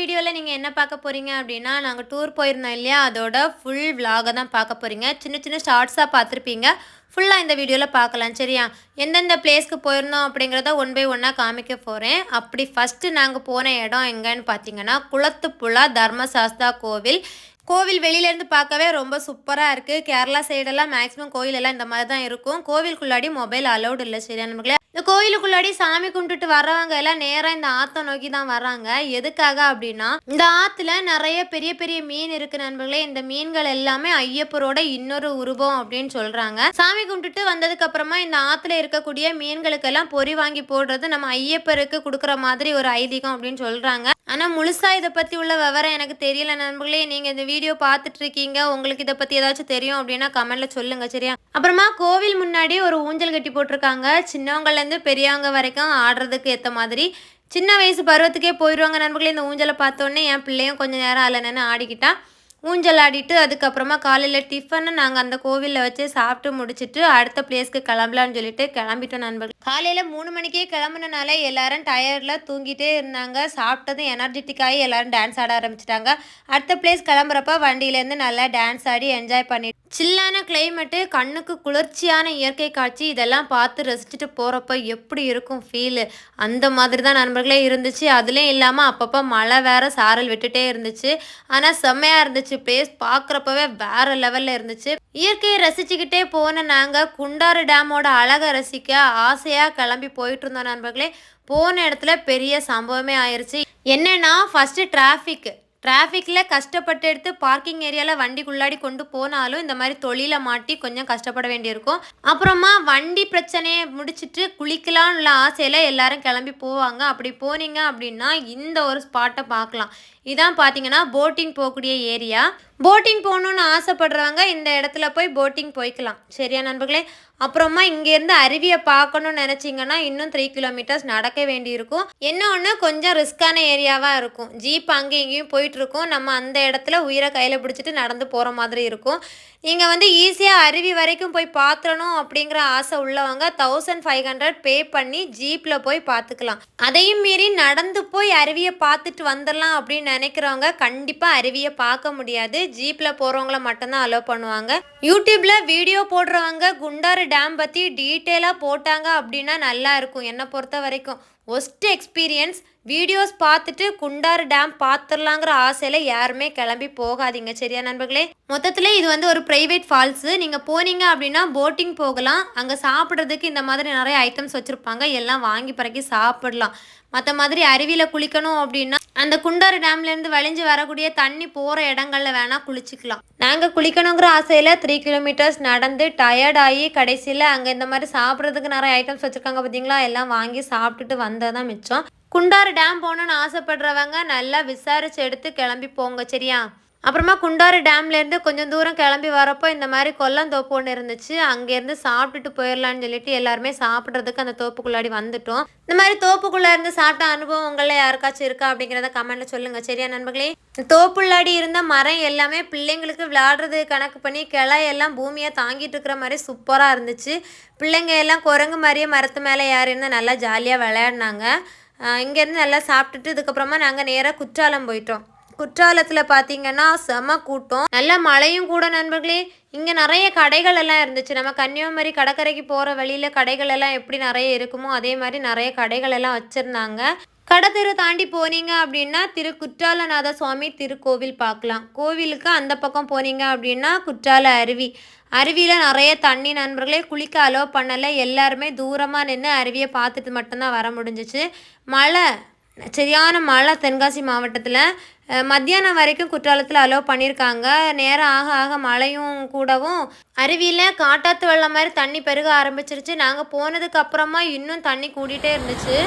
வீடியோவில் நீங்கள் என்ன பார்க்க போகிறீங்க அப்படின்னா நாங்கள் டூர் போயிருந்தோம் இல்லையா? அதோட ஃபுல் விலாகை தான் பார்க்க போகிறீங்க சின்ன சின்ன ஷார்ட்ஸாக பார்த்துருப்பீங்க. ஃபுல்லாக இந்த வீடியோவில் பார்க்கலாம் சரியா? எந்தெந்த பிளேஸ்க்கு போயிருந்தோம் அப்படிங்கிறத ஒன் பை ஒன்னாக காமிக்க போகிறேன் அப்படி ஃபஸ்ட்டு நாங்கள் போன இடம் எங்கன்னு பார்த்தீங்கன்னா குளத்துப்புழா தர்மசாஸ்தா கோவில். கோவில் வெளியிலேருந்து பார்க்கவே ரொம்ப சூப்பராக இருக்குது கேரளா சைடெல்லாம் மேக்ஸிமம் கோயிலெல்லாம் இந்த மாதிரி தான் இருக்கும். கோவிலுக்குள்ளாடி மொபைல் அலௌடு இல்லை சரியா நம்மளே இந்த கோயிலுக்குள்ளாடி சாமி கும்பிட்டுட்டு வர்றவங்க எல்லாம் நேராக இந்த ஆற்றை நோக்கி தான் வர்றாங்க. எதுக்காக அப்படின்னா இந்த ஆற்றுல நிறைய பெரிய பெரிய மீன் இருக்கு நண்பர்களே. இந்த மீன்கள் எல்லாமே ஐயப்பரோட இன்னொரு உருவம் அப்படின்னு சொல்றாங்க. சாமி கும்பிட்டுட்டு வந்ததுக்கு அப்புறமா இந்த ஆற்றுல இருக்கக்கூடிய மீன்களுக்கெல்லாம் பொறி வாங்கி போடுறது நம்ம ஐயப்பருக்கு கொடுக்குற மாதிரி ஒரு ஐதீகம் அப்படின்னு சொல்றாங்க. ஆனால் முழுசா இதை பற்றி உள்ள விவரம் எனக்கு தெரியல நண்பர்களே. நீங்கள் இந்த வீடியோ பார்த்துட்டு இருக்கீங்க. உங்களுக்கு இதை பற்றி ஏதாச்சும் தெரியும் அப்படின்னா கமெண்ட்ல சொல்லுங்க சரியா? அப்புறமா கோவில் முன்னாடி ஒரு ஊஞ்சல் கட்டி போட்டிருக்காங்க. சின்னவங்கள இருந்து பெரியவங்க வரைக்கும் ஆடுறதுக்கு ஏற்ற மாதிரி சின்ன வயசு பருவத்துக்கே போயிடுவாங்க நண்பர்களே. இந்த ஊஞ்சலை பார்த்தோன்னே என் பிள்ளையும் கொஞ்சம் நேரம் அதில் நின்று ஆடிக்கிட்டா. ஊஞ்சல் ஆடிட்டு அதுக்கப்புறமா காலையில் டிஃபனை நாங்கள் அந்த கோவிலில் வச்சு சாப்பிட்டு முடிச்சுட்டு அடுத்த பிளேஸ்க்கு கிளம்பலான்னு சொல்லிட்டு கிளம்பிட்டோம் நண்பர்கள். காலையில் மூணு மணிக்கே கிளம்புனனால எல்லாரும் டயர்டில் தூங்கிட்டே இருந்தாங்க. சாப்பிட்டதும் எனர்ஜெட்டிக்காகி எல்லாரும் டான்ஸ் ஆட ஆரம்பிச்சிட்டாங்க. அடுத்த பிளேஸ் கிளம்புறப்ப வண்டியிலேருந்து நல்லா டான்ஸ் ஆடி என்ஜாய் பண்ணிட்டு சில்லான கிளைமேட்டு கண்ணுக்கு குளிர்ச்சியான இயற்கை காட்சி இதெல்லாம் பார்த்து ரசிச்சுட்டு போகிறப்ப எப்படி இருக்கும் ஃபீலு அந்த மாதிரி தான் நண்பர்களே இருந்துச்சு. அதுலேயும் இல்லாமல் அப்பப்போ மழை வேற சாரல் விட்டுட்டே இருந்துச்சு. ஆனால் செம்மையாக இருந்துச்சு. பிளேஸ் பார்க்குறப்பவே வேற லெவலில் இருந்துச்சு. இயற்கையை ரசிச்சுக்கிட்டே போன நாங்கள் குண்டாறு டேமோட அழகை ரசிக்க ஆசை ஆசையாக கிளம்பி போயிட்டு இருந்தோம் நண்பர்களே. போன இடத்துல பெரிய சம்பவமே ஆயிடுச்சு என்னென்னா ஃபஸ்ட்டு டிராஃபிக் டிராஃபிக்கில் கஷ்டப்பட்டு எடுத்து பார்க்கிங் ஏரியாவில் வண்டிக்குள்ளாடி கொண்டு போனாலும் இந்த மாதிரி தொழிலை மாட்டி கொஞ்சம் கஷ்டப்பட வேண்டியிருக்கும். அப்புறமா வண்டி பிரச்சனையை முடிச்சுட்டு குளிக்கலாம்னு உள்ள ஆசையில் எல்லாரும் கிளம்பி போவாங்க. அப்படி போனீங்க அப்படின்னா இந்த ஒரு ஸ்பாட்டை பார்க்கலாம். இதான் பார்த்தீங்கன்னா போட்டிங் போகக்கூடிய ஏரியா போட்டிங் போகணுன்னு ஆசைப்படுறவங்க இந்த இடத்துல போய் போட்டிங் போய்க்கலாம். சரியா நண்பர்களே? அப்புறமா இங்கேருந்து அருவியை பார்க்கணும்னு நினச்சிங்கன்னா இன்னும் த்ரீ கிலோமீட்டர்ஸ் நடக்க வேண்டியிருக்கும். என்ன ஒன்று கொஞ்சம் ரிஸ்க்கான ஏரியாவாக இருக்கும். ஜீப் அங்கேயும் இங்கேயும் போயிட்டுருக்கும். நம்ம அந்த இடத்துல உயிரை கையில் பிடிச்சிட்டு நடந்து போகிற மாதிரி இருக்கும். நீங்கள் வந்து ஈஸியாக அருவி வரைக்கும் போய் பார்த்துடணும் அப்படிங்கிற ஆசை உள்ளவங்க தௌசண்ட் ஃபைவ் ஹண்ட்ரட் பே பண்ணி ஜீப்பில் போய் பார்த்துக்கலாம் அதையும் மீறி நடந்து போய் அருவியை பார்த்துட்டு வந்துடலாம் அப்படின்னு நினைக்கிறவங்க கண்டிப்பாக அருவியை பார்க்க முடியாது. ஜீப்பில் போகிறவங்கள மட்டும்தான் அலோவ் பண்ணுவாங்க. யூடியூப்பில் வீடியோ போடுறவங்க குண்டாறு டேம் பற்றி டீட்டெயிலாக போட்டாங்க அப்படின்னா நல்லா இருக்கும். என்னை பொறுத்த வரைக்கும் ஒஸ்ட் எக்ஸ்பீரியன்ஸ் வீடியோஸ் பார்த்துட்டு குண்டாறு டேம் பார்த்துடலாங்கிற ஆசையில் யாருமே கிளம்பி போகாதீங்க சரியா நண்பர்களே? மொத்தத்தில் இது வந்து ஒரு ப்ரைவேட் ஃபால்ஸு நீங்கள் போனீங்க அப்படின்னா போட்டிங் போகலாம். அங்கே சாப்பிட்றதுக்கு இந்த மாதிரி நிறைய ஐட்டம்ஸ் வச்சுருப்பாங்க. எல்லாம் வாங்கி பிறக்கி சாப்பிடலாம். மற்ற மாதிரி அருவியில் குளிக்கணும் அப்படின்னா அந்த குண்டாறு டேம்லேருந்து வழிஞ்சு வரக்கூடிய தண்ணி போகிற இடங்களில் வேணால் குளிச்சுக்கலாம். நாங்கள் குளிக்கணுங்கிற ஆசையில் த்ரீ கிலோமீட்டர்ஸ் நடந்து டயர்டாகி கடைசியில் அங்கே இந்த மாதிரி சாப்பிட்றதுக்கு நிறைய ஐட்டம்ஸ் வச்சுருக்காங்க பார்த்தீங்களா எல்லாம் வாங்கி சாப்பிட்டுட்டு வந்தது தான் மிச்சம். குண்டாறு டேம் போகணுன்னு ஆசைப்படுறவங்க நல்லா விசாரிச்சு எடுத்து கிளம்பி போங்க சரியா? அப்புறமா குண்டாறு டேம்லேருந்து கொஞ்சம் தூரம் கிளம்பி வரப்போ இந்த மாதிரி கொல்லந்தோப்பு ஒன்று இருந்துச்சு. அங்கேருந்து சாப்பிட்டுட்டு போயிடலான்னு சொல்லிட்டு எல்லாருமே சாப்பிட்றதுக்கு அந்த தோப்புக்குள்ளாடி வந்துட்டோம். இந்த மாதிரி தோப்புக்குள்ளே இருந்து சாப்பிட்ட அனுபவம் உங்களில் யாருக்காச்சும் இருக்கா அப்படிங்கிறத கமெண்ட்ல சொல்லுங்கள் சரியா நண்பர்களே? தோப்புள்ளாடி இருந்த மரம் எல்லாமே பிள்ளைங்களுக்கு விளையாடுறது கணக்கு பண்ணி கிளை எல்லாம் பூமியை தாங்கிட்டு இருக்கிற மாதிரி சூப்பராக இருந்துச்சு. பிள்ளைங்க எல்லாம் குரங்கு மாதிரியே மரத்து மேலே யார் இருந்தால் நல்லா ஜாலியாக விளையாடினாங்க. இங்கேருந்து நல்லா சாப்பிட்டுட்டு இதுக்கப்புறமா நாங்கள் நேராக குற்றாலம் போயிட்டோம். குற்றாலத்தில் பார்த்தீங்கன்னா செம கூட்டம். நல்ல மழையும் கூட நண்பர்களே. இங்கே நிறைய கடைகள் எல்லாம் இருந்துச்சு. நம்ம கன்னியாகுமரி கடற்கரைக்கு போகிற வழியில் கடைகள் எல்லாம் எப்படி நிறைய இருக்குமோ அதே மாதிரி நிறைய கடைகள் எல்லாம் வச்சுருந்தாங்க. கடத்தெரு தாண்டி போனீங்க அப்படின்னா திரு குற்றாலநாத சுவாமி திருக்கோவில் பார்க்கலாம். கோவிலுக்கு அந்த பக்கம் போனீங்க அப்படின்னா குற்றால அருவி. அருவியில் நிறைய தண்ணி நண்பர்களே குளிக்க அலோவ் பண்ணலை. எல்லாருமே தூரமாக நின்று அருவியை பார்த்துட்டு மட்டும்தான் வர முடிஞ்சிச்சு. மழை சரியான மழை தென்காசி மாவட்டத்தில் மத்தியானம் வரைக்கும் குற்றாலத்தில் அலோவ் பண்ணியிருக்காங்க நேரம் ஆக ஆக மழையும் கூடவும். அருவியில் காட்டாத்து வெள்ளம் மாதிரி தண்ணி பெருக ஆரம்பிச்சிருச்சு. நாங்கள் போனதுக்கு அப்புறமா இன்னும் தண்ணி கூடிட்டே இருந்துச்சு.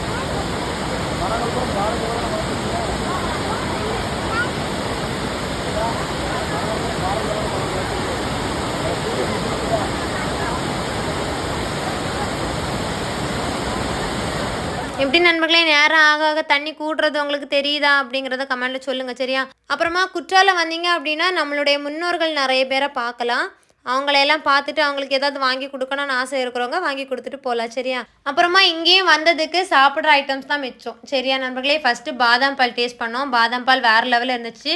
எப்படி நண்பர்களே நேரம் ஆக ஆக தண்ணி கூடுறது உங்களுக்கு தெரியுதா அப்படிங்கிறத கமெண்ட்ல சொல்லுங்க சரியா? அப்புறமா குற்றாலம் வந்தீங்க அப்படின்னா நம்மளுடைய முன்னோர்கள் நிறைய பேரை பார்க்கலாம். அவங்களையெல்லாம் பார்த்துட்டு அவங்களுக்கு ஏதாவது வாங்கி கொடுக்கணும்னு ஆசை இருக்கிறவங்க வாங்கி கொடுத்துட்டு போகலாம் சரியா? அப்புறமா இங்கேயும் வந்ததுக்கு சாப்பிட்ற ஐட்டம்ஸ் தான் மிச்சம் சரியா நண்பர்களே? ஃபஸ்ட்டு பாதாம் பால் டேஸ்ட் பண்ணோம். பாதாம் பால் வேறு லெவலில் இருந்துச்சு.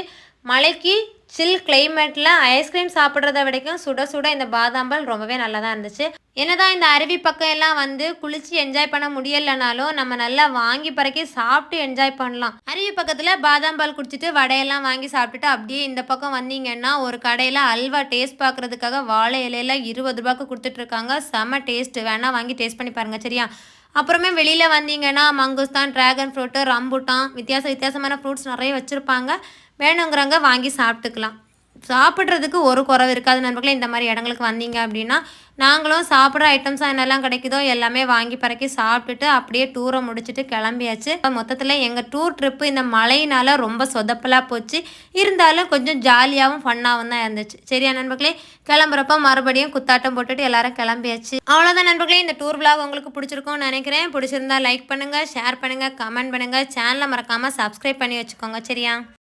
மழைக்கு சில் கிளைமேட்டில் ஐஸ்கிரீம் சாப்பிட்றத வரைக்கும் சுட சுட இந்த பாதாம் பால் ரொம்பவே நல்லா தான் இருந்துச்சு. என்னதான் இந்த அருவி பக்கம் எல்லாம் வந்து குளிச்சு என்ஜாய் பண்ண முடியலனாலும் நம்ம நல்லா வாங்கி பறக்கி சாப்பிட்டு என்ஜாய் பண்ணலாம். அருவி பக்கத்தில் பாதாம் பால் குடிச்சிட்டு வடையெல்லாம் வாங்கி சாப்பிட்டுட்டு அப்படியே இந்த பக்கம் வந்தீங்கன்னா ஒரு கடையில் அல்வா டேஸ்ட் பார்க்குறதுக்காக வாழை இலையில இருபது ரூபாய்க்கு கொடுத்துட்ருக்காங்க செம டேஸ்ட் வேணால் வாங்கி டேஸ்ட் பண்ணி பாருங்கள் சரியா? அப்புறமே வெளியில் வந்தீங்கன்னா மங்குஸ்தான் ட்ராகன் ஃப்ரூட்டு ரம்புட்டான் வித்தியாச வித்தியாசமான ஃப்ரூட்ஸ் நிறைய வச்சுருப்பாங்க. வேணுங்கிறவங்க வாங்கி சாப்பிட்டுக்கலாம். சாப்பிட்றதுக்கு ஒரு குறவு இருக்காது நண்பர்களே. இந்த மாதிரி இடங்களுக்கு வந்தீங்க அப்படின்னா நாங்களும் சாப்பிட்ற ஐட்டம்ஸ் என்னெல்லாம் கிடைக்குதோ எல்லாமே வாங்கி பறக்கி சாப்பிட்டுட்டு அப்படியே டூரை முடிச்சுட்டு கிளம்பியாச்சு. இப்போ மொத்தத்தில் எங்கள் டூர் ட்ரிப்பு இந்த மழையினால ரொம்ப சொதப்பலாக போச்சு. இருந்தாலும் கொஞ்சம் ஜாலியாகவும் ஃபன்னாகவும் தான் இருந்துச்சு. சரியா நண்பர்களே? கிளம்புறப்ப மறுபடியும் குத்தாட்டம் போட்டுட்டு எல்லாரும் கிளம்பியாச்சு. அவ்வளோதான் நண்பர்களே. இந்த டூர் vlog உங்களுக்கு பிடிச்சிருக்கும்னு நினைக்கிறேன். பிடிச்சிருந்தா லைக் பண்ணுங்கள் ஷேர் பண்ணுங்கள் கமெண்ட் பண்ணுங்கள் சேனலை மறக்காமல் சப்ஸ்கிரைப் பண்ணி வச்சுக்கோங்க. சரியா?